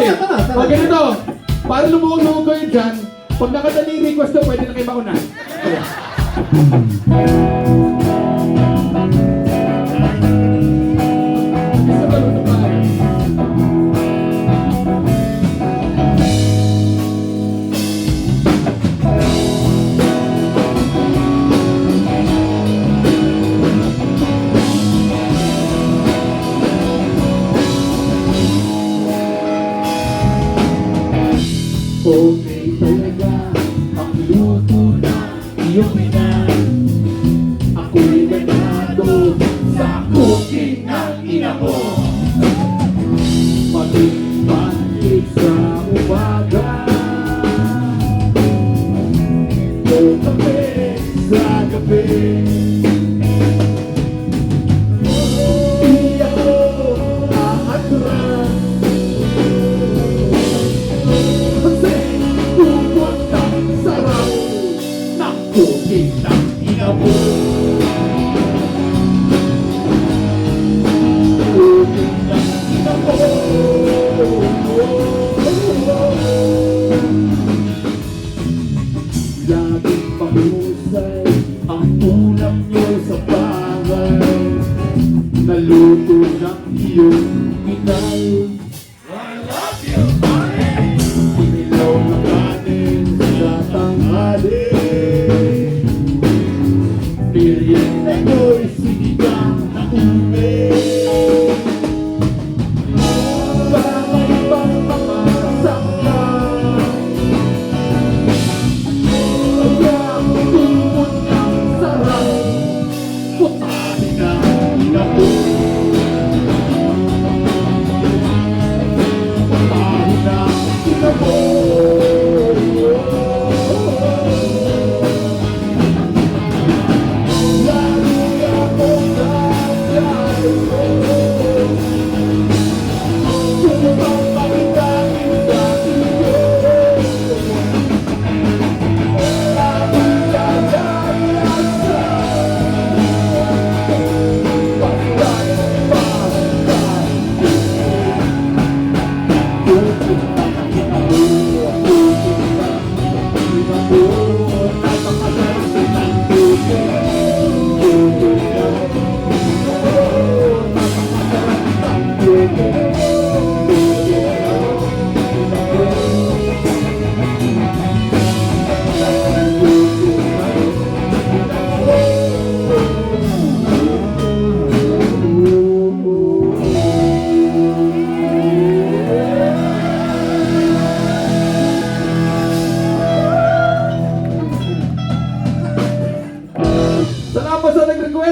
Hindi. Tara, tara, tara. O ganito, para lumuhog-luhog kayo dyan, pag nakadaling request na, pwede na kayo mauna. Kaya. Ako'y ganado sa cooking ng ina mo Matik-matik sa umaga. O kape sa gabi cooking ng ina mo. Cooking ng ina mo. Laging mahusay ang ulam niyo sa bahay. Naluto ng iyong inay.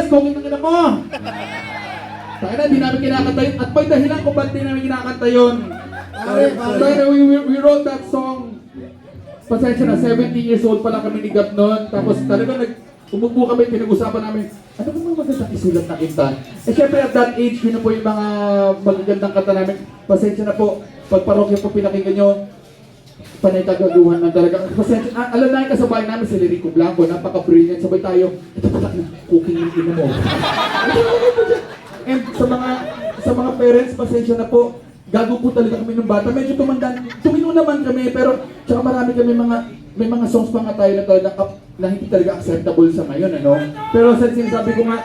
Nag-request, kung ito na mo. Kaya na, di namin kinakanta yun. At may dahilan kung ba't di namin kinakanta yun. Pare. Kaya we, we, we wrote that song. Pasensya na, 17 years old pa lang kami ni Gab noon. Tapos talaga nag umupo kami, pinag-usapan namin, ano ba mga magandang isulat na kinta? Eh syempre at that age, yun na po yung mga magagandang kanta namin. Pasensya na po, pag parokya po pinakinggan nyo, panay kagaguhan lang talaga. Pasensya, ah, alam na yung kasabay namin si Lirico Blanco, napaka-brilliant. Sabay tayo, ito pala na, cooking mo. And sa mga sa mga parents, pasensya na po. Gago po talaga kami nung bata. Medyo tumanda, tumino naman kami, pero tsaka marami kami mga, may mga songs pa nga tayo na talaga na hindi talaga acceptable sa ngayon, ano? Pero sa sinasabi ko nga,